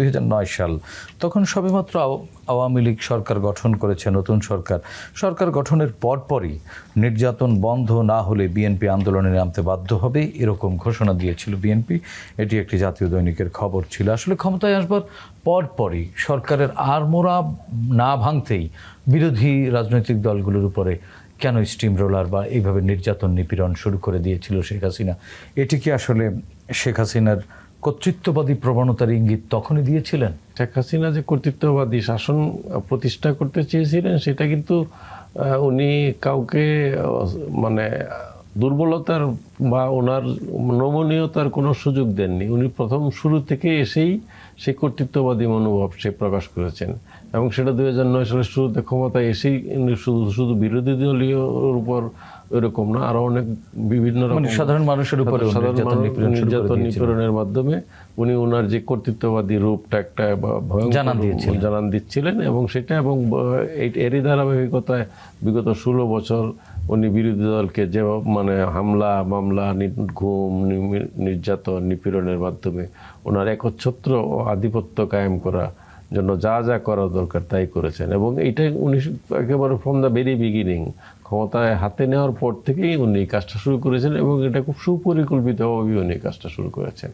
দুই হাজার নয় সাল। তখন সবেমাত্র আও- আওয়ামী লীগ সরকার গঠন করেছে, নতুন সরকার। সরকার গঠনের পরপরই নির্যাতন বন্ধ না হলে বিএনপি আন্দোলনে নামতে বাধ্য হবে, এরকম ঘোষণা দিয়েছিল বিএনপি। এটি একটি জাতীয় দৈনিকের খবর ছিল। আসলে ক্ষমতায় আসবার পরপরই সরকারের আড়মোড়া না ভাঙতেই বিরোধী রাজনৈতিক দলগুলোর উপরে কেন স্টিম রোলার বা এইভাবে নির্যাতন নিপীড়ন শুরু করে দিয়েছিল শেখ হাসিনা? এটি কি আসলে শেখ হাসিনার কর্তৃত্ববাদী প্রবণতার ইঙ্গিত তখনই দিয়েছিলেন? শেখ হাসিনা যে কর্তৃত্ববাদী শাসন প্রতিষ্ঠা করতে চেয়েছিলেন, সেটা কিন্তু উনি কাউকে মানে দুর্বলতার বা ওনার নমনীয়তার কোনো সুযোগ দেননি উনি প্রথম শুরু থেকে এসেই সেই কর্তৃত্ববাদী মনোভাব সে প্রকাশ করেছেন এবং সেটা দু হাজার নয় সালের শুরুতে ক্ষমতায় এসেই উনি শুধু শুধু বিরোধী দলীয় উপর এরকম না আরও অনেক বিভিন্ন রকম মানে সাধারণ মানুষের উপরে সাধারণ নির্যাতন। নিপীড়নের মাধ্যমে উনি ওনার যে কর্তৃত্ববাদী রূপটা একটা জানান দিয়েছিলেন। জানান দিচ্ছিলেন এবং সেটা এবং এই- এরই ধারাবাহিকতায় বিগত ষোলো বছর উনি বিরোধী দলকে যে মানে হামলা, মামলা ঘুম নির্যাতন, নিপীড়নের মাধ্যমে ওনার একচ্ছত্র আধিপত্য কায়েম করা জন্য যা যা করা দরকার তাই করেছেন। এবং এইটাই উনি একেবারে ফ্রম দ্য ভেরি বিগিনিং ক্ষমতায় হাতে নেওয়ার পর থেকেই উনি কাজটা শুরু করেছেন এবং এটা খুব সুপরিকল্পিতভাবেই উনি কাজটা শুরু করেছেন।